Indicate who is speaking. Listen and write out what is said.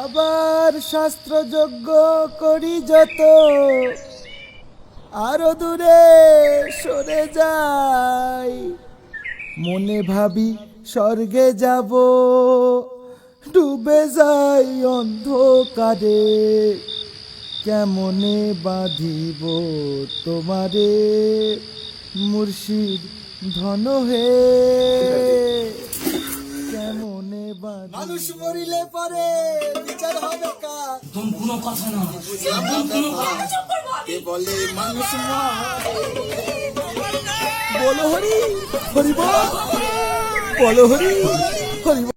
Speaker 1: আবার শাস্ত্রযজ্ঞ করি যত আরও দূরে সরে যাই। মনে ভাবি স্বর্গে যাব ডুবে যাই অন্ধকারে। কেমনে বাঁধিব তোমারে? মুর্শিদ ধন হে। কেমনে মানুষ মরিলে পারে বিচার হবে কার?
Speaker 2: কোনো কথা না।
Speaker 1: বলে মানুষ বলো হরি হরি বল। বলো হরি হরি।